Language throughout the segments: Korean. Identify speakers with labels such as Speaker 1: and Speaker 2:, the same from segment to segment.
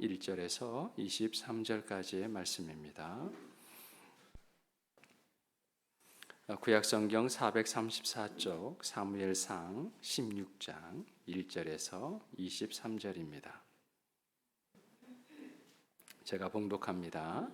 Speaker 1: 1절에서 23절까지의 말씀입니다. 구약 성경 434쪽 사무엘상 16장 1절에서 23절입니다. 제가 봉독합니다.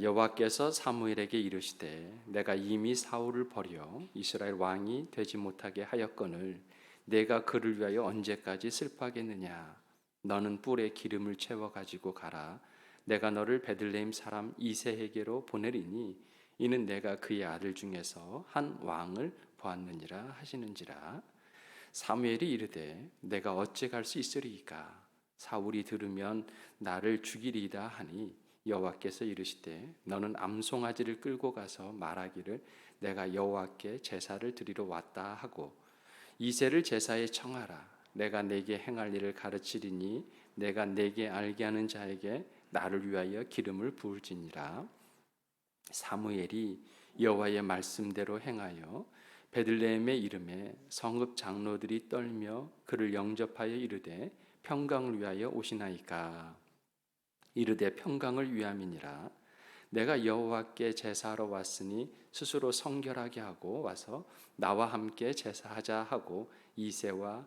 Speaker 1: 여호와께서 사무엘에게 이르시되 내가 이미 사울을 버려 이스라엘 왕이 되지 못하게 하였거늘 내가 그를 위하여 언제까지 슬퍼하겠느냐 너는 뿔에 기름을 채워 가지고 가라. 내가 너를 베들레헴 사람 이세에게로 보내리니 이는 내가 그의 아들 중에서 한 왕을 보았느니라 하시는지라. 사무엘이 이르되 내가 어찌 갈 수 있으리이까? 사울이 들으면 나를 죽이리이다 하니 여호와께서 이르시되 너는 암송아지를 끌고 가서 말하기를 내가 여호와께 제사를 드리러 왔다 하고 이세를 제사에 청하라 내가 내게 행할 일을 가르치리니 내가 내게 알게 하는 자에게 나를 위하여 기름을 부을지니라. 사무엘이 여호와의 말씀대로 행하여 베들레헴의 이름에 성읍 장로들이 떨며 그를 영접하여 이르되 평강을 위하여 오시나이까? 이르되 평강을 위함이니라. 내가 여호와께 제사하러 왔으니 스스로 성결하게 하고 와서 나와 함께 제사하자 하고 이세와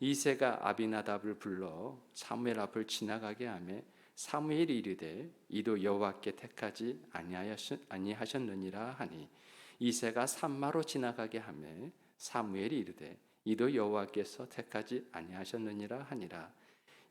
Speaker 1: 이세가 아비나답을 불러 사무엘 앞을 지나가게 하매 사무엘이 이르되 이도 여호와께 택하지 아니하셨느니라 하니 이세가 산마로 지나가게 하매 사무엘이 이르되 이도 여호와께서 택하지 아니하셨느니라 하니라.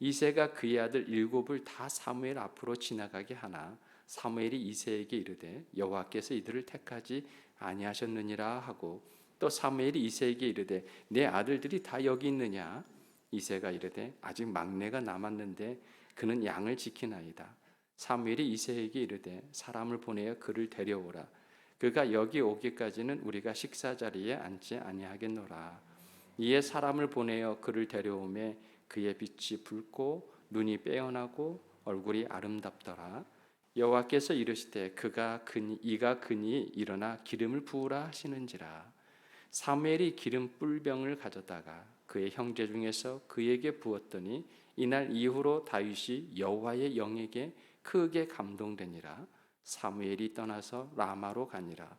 Speaker 1: 이세가 그의 아들 일곱을 다 사무엘 앞으로 지나가게 하나 사무엘이 이세에게 이르되 여호와께서 이들을 택하지 아니하셨느니라 하고 또 사무엘이 이세에게 이르되 내 아들들이 다 여기 있느냐 이세가 이르되 아직 막내가 남았는데 그는 양을 지키나이다 사무엘이 이세에게 이르되 사람을 보내어 그를 데려오라 그가 여기 오기까지는 우리가 식사 자리에 앉지 아니하겠노라. 이에 사람을 보내어 그를 데려오매 그의 빛이 붉고 눈이 빼어나고 얼굴이 아름답더라. 여호와께서 이르시되 그가 그니 이가 그니 일어나 기름을 부으라 하시는지라. 사무엘이 기름 뿔병을 가져다가 그의 형제 중에서 그에게 부었더니 이날 이후로 다윗이 여호와의 영에게 크게 감동되니라. 사무엘이 떠나서 라마로 가니라.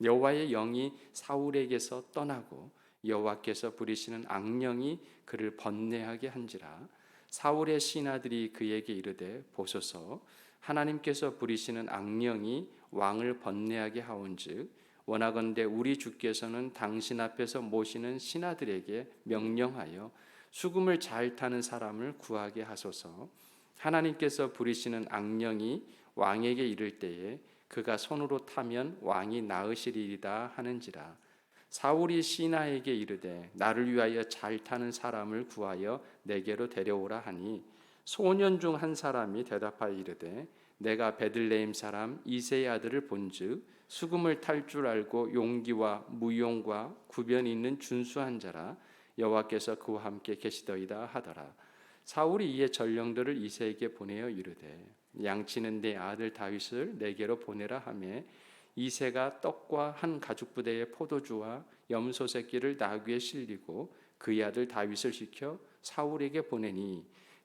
Speaker 1: 여호와의 영이 사울에게서 떠나고 여호와께서 부리시는 악령이 그를 번뇌하게 한지라. 사울의 신하들이 그에게 이르되 보소서 하나님께서 부리시는 악령이 왕을 번뇌하게 하온즉 원하건대 우리 주께서는 당신 앞에서 모시는 신하들에게 명령하여 수금을 잘 타는 사람을 구하게 하소서. 하나님께서 부리시는 악령이 왕에게 이를 때에 그가 손으로 타면 왕이 나으시리이다 하는지라 사울이 시나에게 이르되 나를 위하여 잘 타는 사람을 구하여 내게로 데려오라 하니 소년 중 한 사람이 대답하여 이르되 내가 베들레헴 사람 이세의 아들을 본즉 수금을 탈 줄 알고 용기와 무용과 구변 있는 준수한 자라 여호와께서 그와 함께 계시더이다 하더라. 사울이 이에 전령들을 이세에게 보내어 이르되 양치는 내 아들 다윗을 내게로 보내라 하매 이세가 떡과 한 가죽 부대의 포도주와 염소 새끼를 나귀에 실리고 그의 아들 다윗을 시켜 사울에게 보내니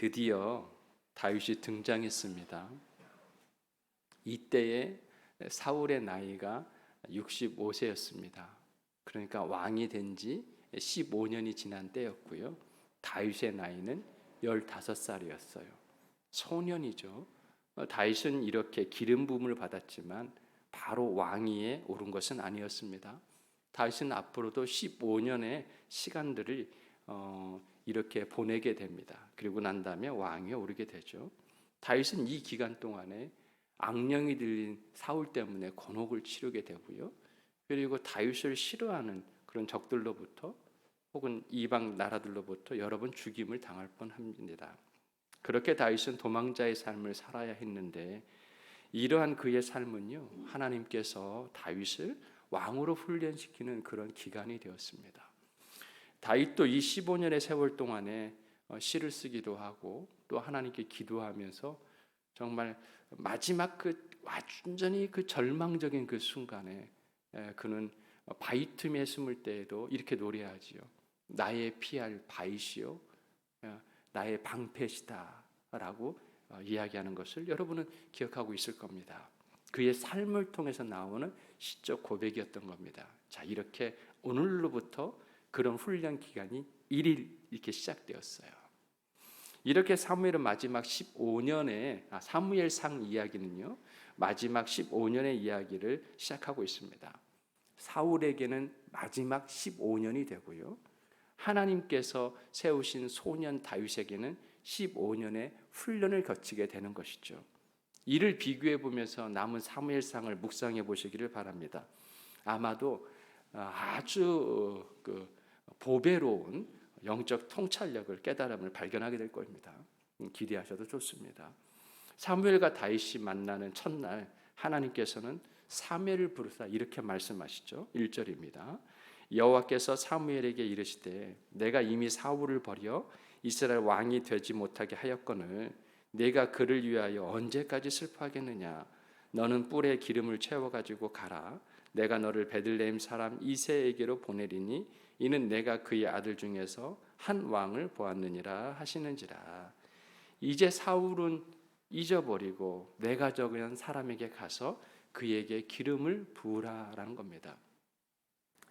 Speaker 1: 드디어 다윗이 등장했습니다. 이때에 사울의 나이가 65세였습니다. 그러니까 왕이 된 지 15년이 지난 때였고요. 다윗의 나이는 15살이었어요. 소년이죠. 어, 다윗은 이렇게 기름 부음을 받았지만 바로 왕위에 오른 것은 아니었습니다. 다윗은 앞으로도 15년의 시간들을 어, 이렇게 보내게 됩니다. 그리고 난 다음에 왕위에 오르게 되죠. 다윗은 이 기간 동안에 악령이 들린 사울 때문에 곤혹을 치르게 되고요. 그리고 다윗을 싫어하는 그런 적들로부터 혹은 이방 나라들로부터 여러 번 죽임을 당할 뻔합니다. 그렇게 다윗은 도망자의 삶을 살아야 했는데 이러한 그의 삶은요 하나님께서 다윗을 왕으로 훈련시키는 그런 기간이 되었습니다. 다윗도 이 15년의 세월 동안에 어, 시를 쓰기도 하고 또 하나님께 기도하면서 정말 마지막 그 완전히 그 절망적인 그 순간에 에, 그는 바위 틈에 숨을 때에도 이렇게 노래하지요. 나의 피할 바위시요 어, 나의 방패시다라고 어, 이야기하는 것을 여러분은 기억하고 있을 겁니다. 그의 삶을 통해서 나오는 시적 고백이었던 겁니다. 자, 이렇게 오늘로부터 그런 훈련 기간이 1일 이렇게 시작되었어요. 이렇게 사무엘은 마지막 15년의 아, 사무엘상 이야기는요. 마지막 15년의 이야기를 시작하고 있습니다. 사울에게는 마지막 15년이 되고요. 하나님께서 세우신 소년 다윗에게는 15년의 훈련을 거치게 되는 것이죠. 이를 비교해 보면서 남은 사무엘상을 묵상해 보시기를 바랍니다. 아마도 아주 그 보배로운 영적 통찰력을 깨달음을 발견하게 될 겁니다. 기대하셔도 좋습니다. 사무엘과 다윗이 만나는 첫날 하나님께서는 사무엘을 부르사 이렇게 말씀하시죠. 1절입니다. 여호와께서 사무엘에게 이르시되 내가 이미 사울을 버려 이스라엘 왕이 되지 못하게 하였거늘 내가 그를 위하여 언제까지 슬퍼하겠느냐 너는 뿔에 기름을 채워 가지고 가라 내가 너를 베들레헴 사람 이세에게로 보내리니 이는 내가 그의 아들 중에서 한 왕을 보았느니라 하시는지라 이제 사울은 잊어버리고 내가 적은 사람에게 가서 그에게 기름을 부으라라는 겁니다.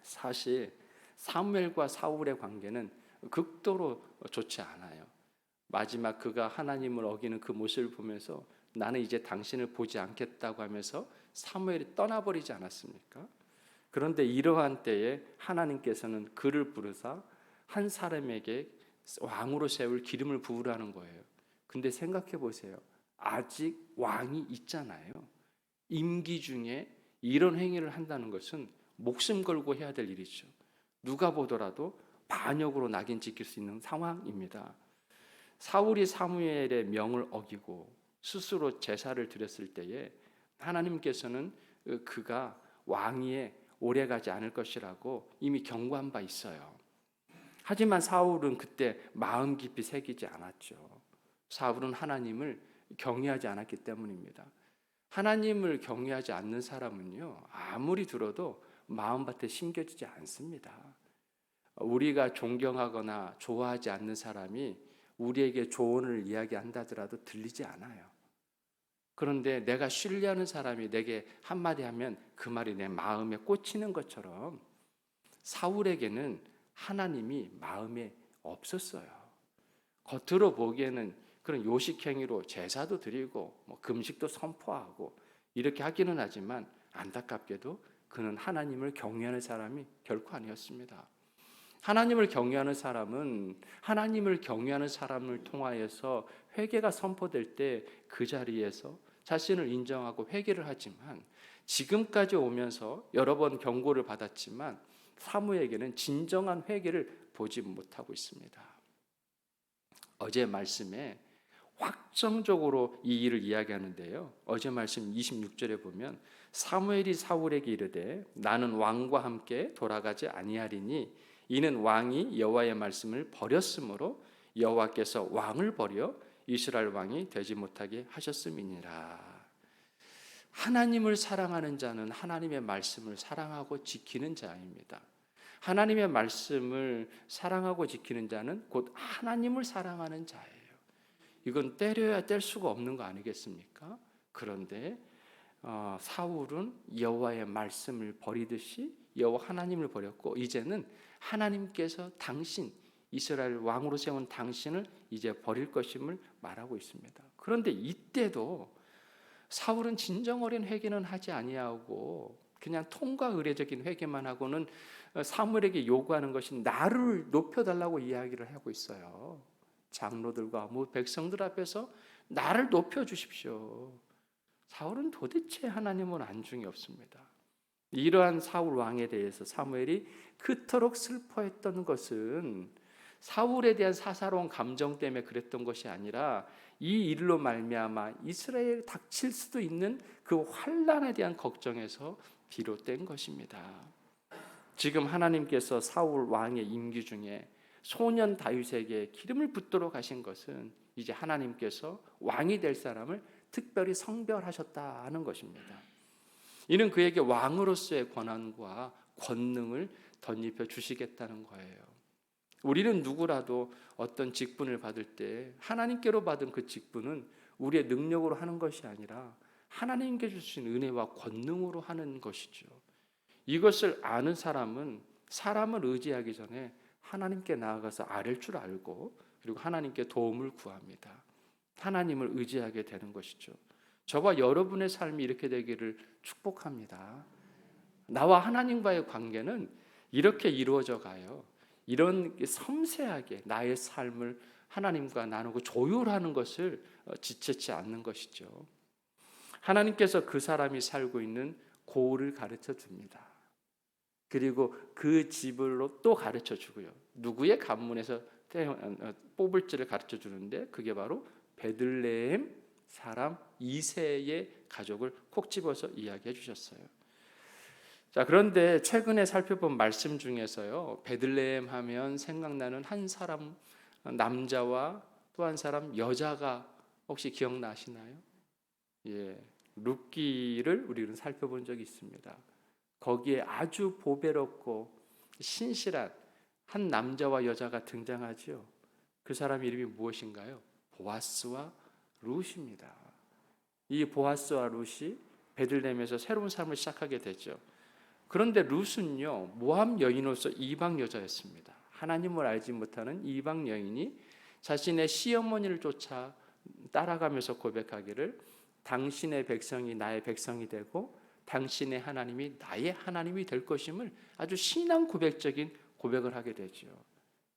Speaker 1: 사실 사무엘과 사울의 관계는 극도로 좋지 않아요. 마지막 그가 하나님을 어기는 그 모습을 보면서 나는 이제 당신을 보지 않겠다고 하면서 사무엘이 떠나버리지 않았습니까? 그런데 이러한 때에 하나님께서는 그를 부르사 한 사람에게 왕으로 세울 기름을 부으라는 거예요. 근데 생각해 보세요. 아직 왕이 있잖아요. 임기 중에 이런 행위를 한다는 것은 목숨 걸고 해야 될 일이죠. 누가 보더라도 반역으로 낙인 찍힐 수 있는 상황입니다. 사울이 사무엘의 명을 어기고 스스로 제사를 드렸을 때에 하나님께서는 그가 왕위에 오래 가지 않을 것이라고 이미 경고한 바 있어요. 하지만 사울은 그때 마음 깊이 새기지 않았죠. 사울은 하나님을 경외하지 않았기 때문입니다. 하나님을 경외하지 않는 사람은요, 아무리 들어도 마음밭에 심겨지지 않습니다. 우리가 존경하거나 좋아하지 않는 사람이 우리에게 조언을 이야기한다더라도 들리지 않아요. 그런데 내가 신뢰하는 사람이 내게 한마디 하면 그 말이 내 마음에 꽂히는 것처럼 사울에게는 하나님이 마음에 없었어요. 겉으로 보기에는 그런 요식행위로 제사도 드리고 뭐 금식도 선포하고 이렇게 하기는 하지만 안타깝게도 그는 하나님을 경외하는 사람이 결코 아니었습니다. 하나님을 경외하는 사람은 하나님을 경외하는 사람을 통하여서 회개가 선포될 때 그 자리에서 자신을 인정하고 회개를 하지만 지금까지 오면서 여러 번 경고를 받았지만 사무에게는 진정한 회개를 보지 못하고 있습니다. 어제 말씀에 확정적으로 이 일을 이야기하는데요. 어제 말씀 26절에 보면 사무엘이 사울에게 이르되 나는 왕과 함께 돌아가지 아니하리니 이는 왕이 여호와의 말씀을 버렸으므로 여호와께서 왕을 버려 이스라엘 왕이 되지 못하게 하셨음이니라. 하나님을 사랑하는 자는 하나님의 말씀을 사랑하고 지키는 자입니다. 하나님의 말씀을 사랑하고 지키는 자는 곧 하나님을 사랑하는 자예요. 이건 때려야 뗄 수가 없는 거 아니겠습니까? 그런데 어, 사울은 여호와의 말씀을 버리듯이 여호와 하나님을 버렸고 이제는 하나님께서 당신 이스라엘 왕으로 세운 당신을 이제 버릴 것임을 말하고 있습니다. 그런데 이때도 사울은 진정 어린 회개는 하지 아니하고 그냥 통과 의례적인 회개만 하고는 사무엘에게 요구하는 것이 나를 높여 달라고 이야기를 하고 있어요. 장로들과 뭐 백성들 앞에서 나를 높여 주십시오. 사울은 도대체 하나님은 안중이 없습니다. 이러한 사울 왕에 대해서 사무엘이 그토록 슬퍼했던 것은 사울에 대한 사사로운 감정 때문에 그랬던 것이 아니라 이 일로 말미암아 이스라엘 닥칠 수도 있는 그 환란에 대한 걱정에서 비롯된 것입니다. 지금 하나님께서 사울 왕의 임기 중에 소년 다윗에게 기름을 붓도록 하신 것은 이제 하나님께서 왕이 될 사람을 특별히 성별하셨다는 것입니다. 이는 그에게 왕으로서의 권한과 권능을 덧입혀 주시겠다는 거예요. 우리는 누구라도 어떤 직분을 받을 때 하나님께로 받은 그 직분은 우리의 능력으로 하는 것이 아니라 하나님께 주신 은혜와 권능으로 하는 것이죠. 이것을 아는 사람은 사람을 의지하기 전에 하나님께 나아가서 아를 줄 알고 그리고 하나님께 도움을 구합니다. 하나님을 의지하게 되는 것이죠. 저와 여러분의 삶이 이렇게 되기를 축복합니다. 나와 하나님과의 관계는 이렇게 이루어져 가요. 이런 섬세하게 나의 삶을 하나님과 나누고 조율하는 것을 어, 지체치 않는 것이죠. 하나님께서 그 사람이 살고 있는 고을을 가르쳐 줍니다. 그리고 그 집을로 또 가르쳐 주고요. 누구의 가문에서 어, 뽑을지를 가르쳐 주는데 그게 바로 베들레헴 사람 이세의 가족을 콕 집어서 이야기해 주셨어요. 자, 그런데 최근에 살펴본 말씀 중에서요. 베들레헴 하면 생각나는 한 사람 남자와 또 한 사람 여자가 혹시 기억나시나요? 예. 룻기를 우리는 살펴본 적이 있습니다. 거기에 아주 보배롭고 신실한 한 남자와 여자가 등장하지요. 그 사람 이름이 무엇인가요? 보아스와 룻입니다. 이 보아스와 룻이 베들레헴에서 새로운 삶을 시작하게 되죠. 그런데 룻은요 모함 여인으로서 이방 여자였습니다. 하나님을 알지 못하는 이방 여인이 자신의 시어머니를 쫓아 따라가면서 고백하기를 당신의 백성이 나의 백성이 되고 당신의 하나님이 나의 하나님이 될 것임을 아주 신앙 고백적인 고백을 하게 되죠.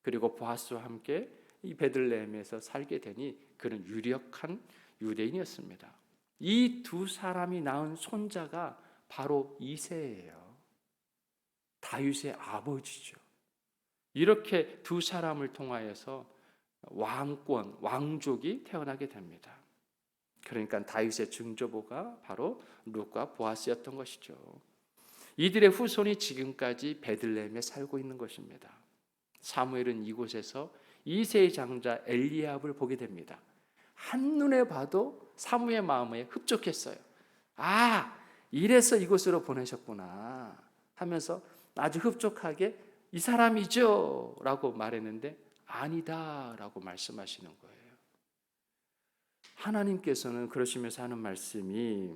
Speaker 1: 그리고 보아스와 함께 이 베들레헴에서 살게 되니 그는 유력한 유대인이었습니다. 이 두 사람이 낳은 손자가 바로 이세예요. 다윗의 아버지죠. 이렇게 두 사람을 통하여서 왕권, 왕족이 태어나게 됩니다. 그러니까 다윗의 증조보가 바로 룻과 보아스였던 것이죠. 이들의 후손이 지금까지 베들레헴에 살고 있는 것입니다. 사무엘은 이곳에서 이세의 장자 엘리압을 보게 됩니다. 한눈에 봐도 사무의 마음에 흡족했어요. 아, 이래서 이곳으로 보내셨구나 하면서 아주 흡족하게 이 사람이죠 라고 말했는데 아니다 라고 말씀하시는 거예요. 하나님께서는 그러시면서 하는 말씀이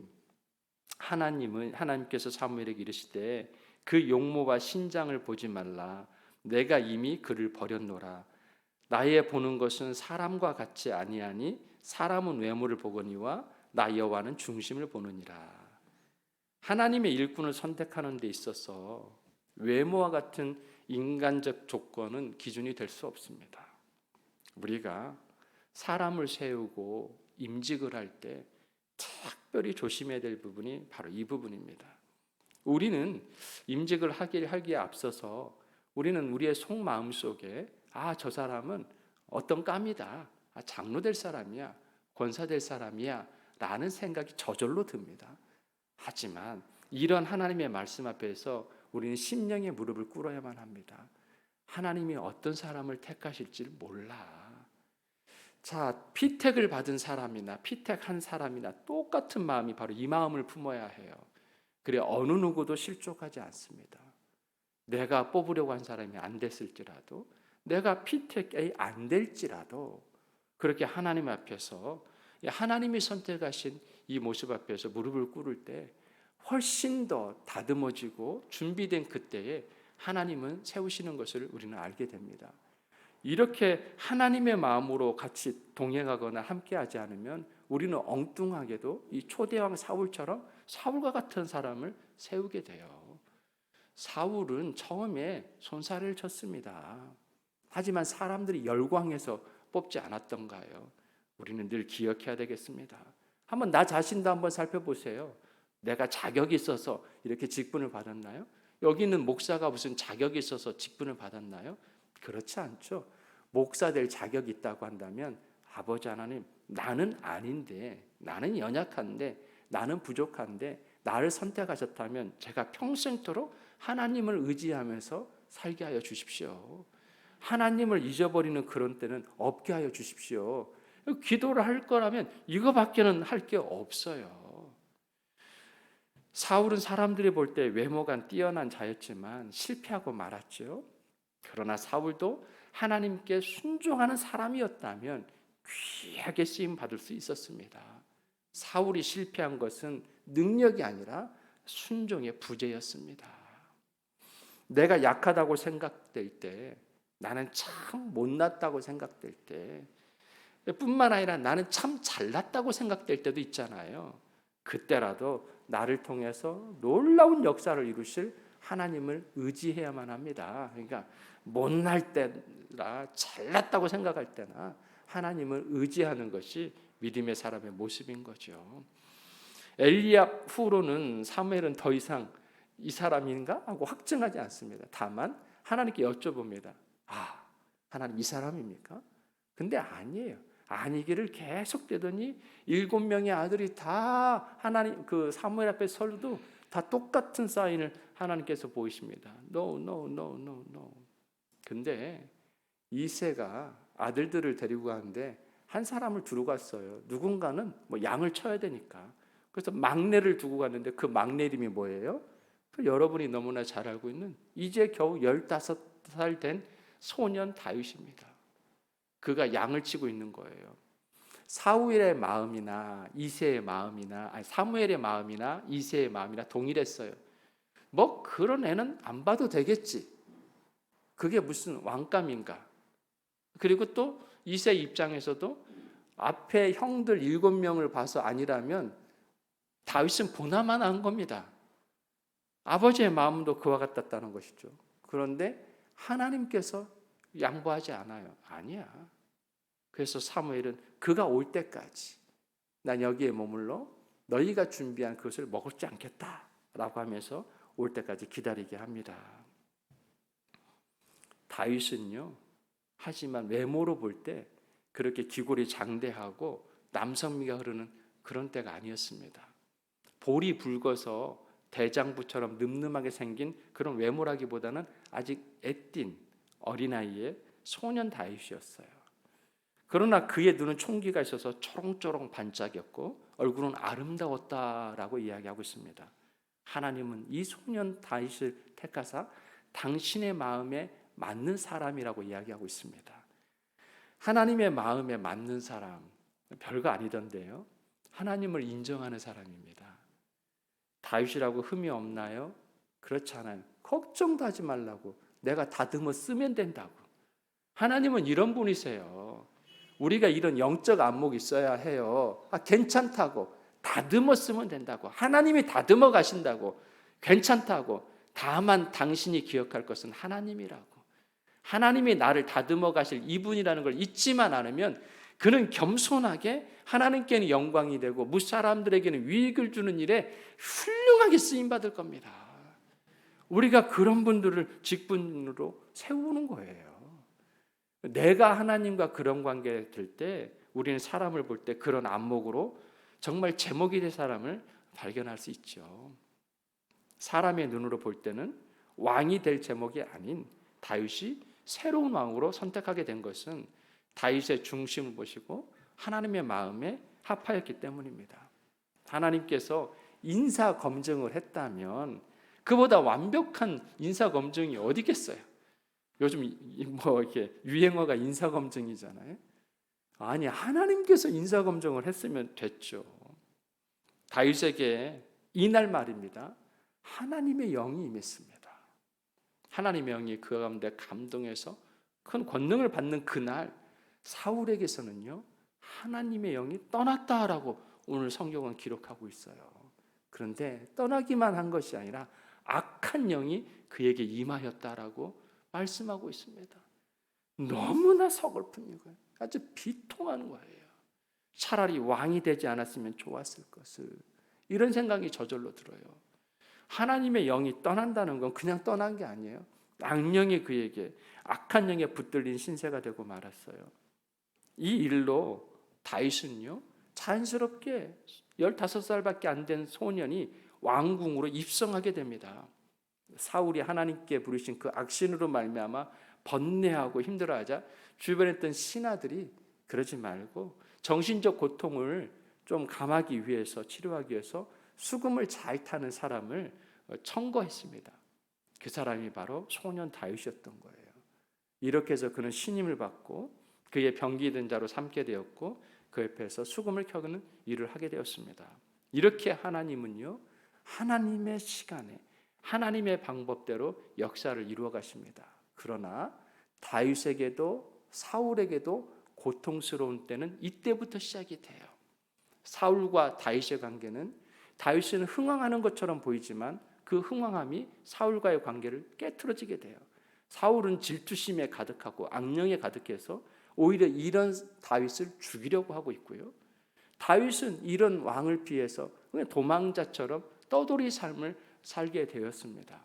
Speaker 1: 하나님은 하나님께서 사무엘에게 이르시되 그 용모와 신장을 보지 말라. 내가 이미 그를 버렸노라. 나의 보는 것은 사람과 같이 아니하니 사람은 외모를 보거니와 나 여호와는 중심을 보느니라. 하나님의 일꾼을 선택하는 데 있어서 외모와 같은 인간적 조건은 기준이 될 수 없습니다. 우리가 사람을 세우고 임직을 할 때 특별히 조심해야 될 부분이 바로 이 부분입니다. 우리는 임직을 하기, 하기에 앞서서 우리는 우리의 속마음 속에 아, 저 사람은 어떤 감이다. 아, 장로 될 사람이야. 권사 될 사람이야. 라는 생각이 저절로 듭니다. 하지만 이런 하나님의 말씀 앞에서 우리는 심령의 무릎을 꿇어야만 합니다. 하나님이 어떤 사람을 택하실지 몰라. 자, 피택을 받은 사람이나 피택한 사람이나 똑같은 마음이 바로 이 마음을 품어야 해요. 그래 어느 누구도 실족하지 않습니다. 내가 뽑으려고 한 사람이 안 됐을지라도 내가 피택이 안 될지라도 그렇게 하나님 앞에서 하나님이 선택하신 이 모습 앞에서 무릎을 꿇을 때 훨씬 더 다듬어지고 준비된 그때에 하나님은 세우시는 것을 우리는 알게 됩니다. 이렇게 하나님의 마음으로 같이 동행하거나 함께하지 않으면 우리는 엉뚱하게도 이 초대왕 사울처럼 사울과 같은 사람을 세우게 돼요. 사울은 처음에 손살을 쳤습니다. 하지만 사람들이 열광해서 뽑지 않았던가요? 우리는 늘 기억해야 되겠습니다. 한번 나 자신도 한번 살펴보세요. 내가 자격이 있어서 이렇게 직분을 받았나요? 여기 있는 목사가 무슨 자격이 있어서 직분을 받았나요? 그렇지 않죠. 목사 될 자격이 있다고 한다면 아버지 하나님 나는 아닌데 나는 연약한데 나는 부족한데 나를 선택하셨다면 제가 평생토록 하나님을 의지하면서 살게 하여 주십시오. 하나님을 잊어버리는 그런 때는 없게 하여 주십시오. 기도를 할 거라면 이거밖에는 할 게 없어요. 사울은 사람들이 볼 때 외모가 뛰어난 자였지만 실패하고 말았죠. 그러나 사울도 하나님께 순종하는 사람이었다면 귀하게 쓰임 받을 수 있었습니다. 사울이 실패한 것은 능력이 아니라 순종의 부재였습니다. 내가 약하다고 생각될 때, 나는 참 못났다고 생각될 때, 뿐만 아니라 나는 참 잘났다고 생각될 때도 있잖아요. 그때라도 나를 통해서 놀라운 역사를 이루실 하나님을 의지해야만 합니다. 그러니까 못날 때나 잘났다고 생각할 때나 하나님을 의지하는 것이 믿음의 사람의 모습인 거죠. 엘리야 후로는 사무엘은 더 이상 이 사람인가 하고 확증하지 않습니다. 다만 하나님께 여쭤봅니다. 아, 하나님 이 사람입니까? 근데 아니에요. 아니기를 계속 되더니 일곱 명의 아들이 다 하나님 그 사무엘 앞에 서도 다 똑같은 사인을 하나님께서 보이십니다. No, no, no, no, no. 근데 이세가 아들들을 데리고 가는데 한 사람을 두고 갔어요. 누군가는 뭐 양을 쳐야 되니까. 그래서 막내를 두고 갔는데 그 막내 이름이 뭐예요? 그 여러분이 너무나 잘 알고 있는 이제 겨우 15살 된 소년 다윗입니다. 그가 양을 치고 있는 거예요. 사우엘의 마음이나 이세의 마음이나 아니 사무엘의 마음이나 이세의 마음이나 동일했어요. 뭐 그런 애는 안 봐도 되겠지. 그게 무슨 왕감인가? 그리고 또 이세 입장에서도 앞에 형들 일곱 명을 봐서 아니라면 다윗은 보나마나 한 겁니다. 아버지의 마음도 그와 같았다는 것이죠. 그런데 하나님께서 양보하지 않아요. 아니야. 그래서 사무엘은 그가 올 때까지 난 여기에 머물러 너희가 준비한 그것을 먹을지 않겠다라고 하면서 올 때까지 기다리게 합니다. 다윗은요. 하지만 외모로 볼 때 그렇게 기골이 장대하고 남성미가 흐르는 그런 때가 아니었습니다. 볼이 붉어서 대장부처럼 늠름하게 생긴 그런 외모라기보다는 아직 애띤 어린아이의 소년 다윗이었어요. 그러나 그의 눈은 총기가 있어서 초롱초롱 반짝였고 얼굴은 아름다웠다라고 이야기하고 있습니다. 하나님은 이 소년 다윗을 택하사 당신의 마음에 맞는 사람이라고 이야기하고 있습니다. 하나님의 마음에 맞는 사람 별거 아니던데요. 하나님을 인정하는 사람입니다. 다윗이라고 흠이 없나요? 그렇지 않아요. 걱정도 하지 말라고 내가 다듬어 쓰면 된다고. 하나님은 이런 분이세요. 우리가 이런 영적 안목이 있어야 해요. 아, 괜찮다고. 다듬어 쓰면 된다고. 하나님이 다듬어 가신다고. 괜찮다고. 다만 당신이 기억할 것은 하나님이라고. 하나님이 나를 다듬어 가실 이분이라는 걸 잊지만 않으면 그는 겸손하게 하나님께는 영광이 되고 무사람들에게는 유익을 주는 일에 훌륭하게 쓰임 받을 겁니다. 우리가 그런 분들을 직분으로 세우는 거예요. 내가 하나님과 그런 관계를 들때 우리는 사람을 볼 때 그런 안목으로 정말 제목이 될 사람을 발견할 수 있죠. 사람의 눈으로 볼 때는 왕이 될 제목이 아닌 다윗이 새로운 왕으로 선택하게 된 것은 다윗의 중심을 보시고 하나님의 마음에 합하였기 때문입니다. 하나님께서 인사 검증을 했다면 그보다 완벽한 인사 검증이 어디 겠어요? 요즘 뭐 이렇게 유행어가 인사 검증이잖아요. 아니 하나님께서 인사 검증을 했으면 됐죠. 다윗에게 이날 말입니다. 하나님의 영이 임했습니다. 하나님의 영이 그 가운데 감동해서 큰 권능을 받는 그날 사울에게서는요 하나님의 영이 떠났다라고 오늘 성경은 기록하고 있어요. 그런데 떠나기만 한 것이 아니라 악한 영이 그에게 임하였다라고 말씀하고 있습니다. 너무나 서글픈 이거예요. 아주 비통한 거예요. 차라리 왕이 되지 않았으면 좋았을 것을 이런 생각이 저절로 들어요. 하나님의 영이 떠난다는 건 그냥 떠난 게 아니에요. 악령이 그에게 악한 영에 붙들린 신세가 되고 말았어요. 이 일로 다윗은요 자연스럽게 15살밖에 안 된 소년이 왕궁으로 입성하게 됩니다. 사울이 하나님께 부르신 그 악신으로 말미암아 번뇌하고 힘들어하자 주변에 있던 신하들이 그러지 말고 정신적 고통을 좀 감하기 위해서 치료하기 위해서 수금을 잘 타는 사람을 청거했습니다. 그 사람이 바로 소년 다윗이었던 거예요. 이렇게 해서 그는 신임을 받고 그의 병기된 자로 삼게 되었고 그 옆에서 수금을 켜는 일을 하게 되었습니다. 이렇게 하나님은요 하나님의 시간에 하나님의 방법대로 역사를 이루어 가십니다. 그러나 다윗에게도 사울에게도 고통스러운 때는 이때부터 시작이 돼요. 사울과 다윗의 관계는 다윗은 흥왕하는 것처럼 보이지만 그 흥왕함이 사울과의 관계를 깨트려지게 돼요. 사울은 질투심에 가득하고 악령에 가득해서 오히려 이런 다윗을 죽이려고 하고 있고요. 다윗은 이런 왕을 피해서 그냥 도망자처럼 떠돌이 삶을 살게 되었습니다.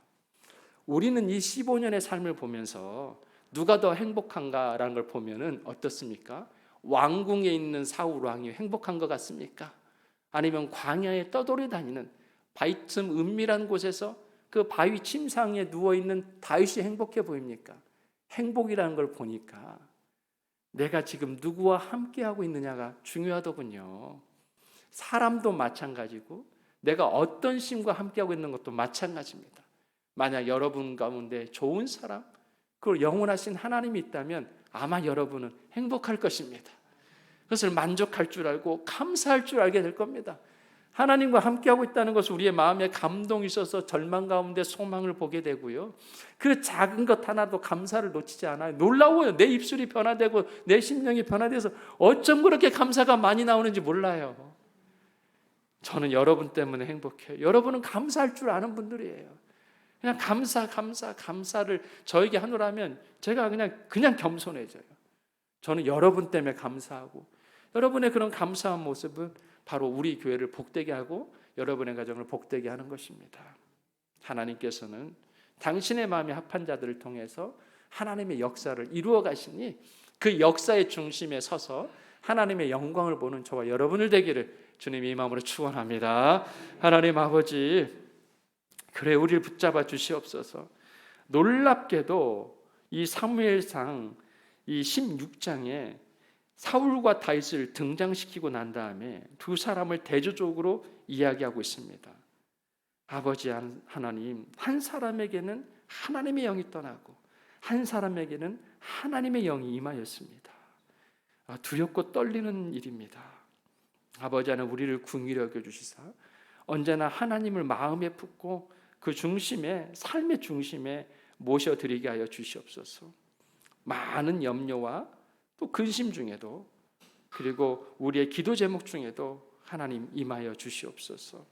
Speaker 1: 우리는 이 15년의 삶을 보면서 누가 더 행복한가라는 걸 보면은 어떻습니까? 왕궁에 있는 사울 왕이 행복한 것 같습니까? 아니면 광야에 떠돌이 다니는 바위틈 은밀한 곳에서 그 바위 침상에 누워 있는 다윗이 행복해 보입니까? 행복이라는 걸 보니까 내가 지금 누구와 함께 하고 있느냐가 중요하더군요. 사람도 마찬가지고 내가 어떤 신과 함께 하고 있는 것도 마찬가지입니다. 만약 여러분 가운데 좋은 사람, 그 영원하신 하나님이 있다면 아마 여러분은 행복할 것입니다. 그것을 만족할 줄 알고 감사할 줄 알게 될 겁니다. 하나님과 함께하고 있다는 것은 우리의 마음에 감동이 있어서 절망 가운데 소망을 보게 되고요. 그 작은 것 하나도 감사를 놓치지 않아요. 놀라워요. 내 입술이 변화되고 내 심령이 변화돼서 어쩜 그렇게 감사가 많이 나오는지 몰라요. 저는 여러분 때문에 행복해요. 여러분은 감사할 줄 아는 분들이에요. 그냥 감사, 감사, 감사를 저에게 하노라면 제가 그냥 그냥 겸손해져요. 저는 여러분 때문에 감사하고 여러분의 그런 감사한 모습은 바로 우리 교회를 복되게 하고 여러분의 가정을 복되게 하는 것입니다. 하나님께서는 당신의 마음에 합한 자들을 통해서 하나님의 역사를 이루어 가시니 그 역사의 중심에 서서 하나님의 영광을 보는 저와 여러분을 되기를 주님 이 마음으로 축원합니다. 하나님 아버지 그래 우리를 붙잡아 주시옵소서. 놀랍게도 이 사무엘상 이 16장에 사울과 다윗을 등장시키고 난 다음에 두 사람을 대조적으로 이야기하고 있습니다. 아버지 하나님, 한 사람에게는 하나님의 영이 떠나고 한 사람에게는 하나님의 영이 임하였습니다. 아, 두렵고 떨리는 일입니다. 아버지 하나 우리를 궁히 여겨 주시사 언제나 하나님을 마음에 품고 그 중심에 삶의 중심에 모셔 드리게 하여 주시옵소서. 많은 염려와 또 근심 중에도 그리고 우리의 기도 제목 중에도 하나님 임하여 주시옵소서.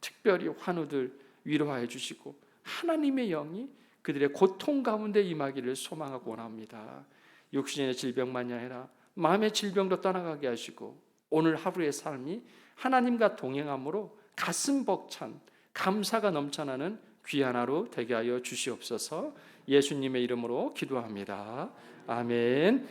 Speaker 1: 특별히 환우들 위로하여 주시고 하나님의 영이 그들의 고통 가운데 임하기를 소망하고 원합니다. 육신의 질병만이 아니라 마음의 질병도 떠나가게 하시고 오늘 하루의 삶이 하나님과 동행함으로 가슴 벅찬 감사가 넘쳐나는 귀한 하루 되게 하여 주시옵소서. 예수님의 이름으로 기도합니다. 아멘.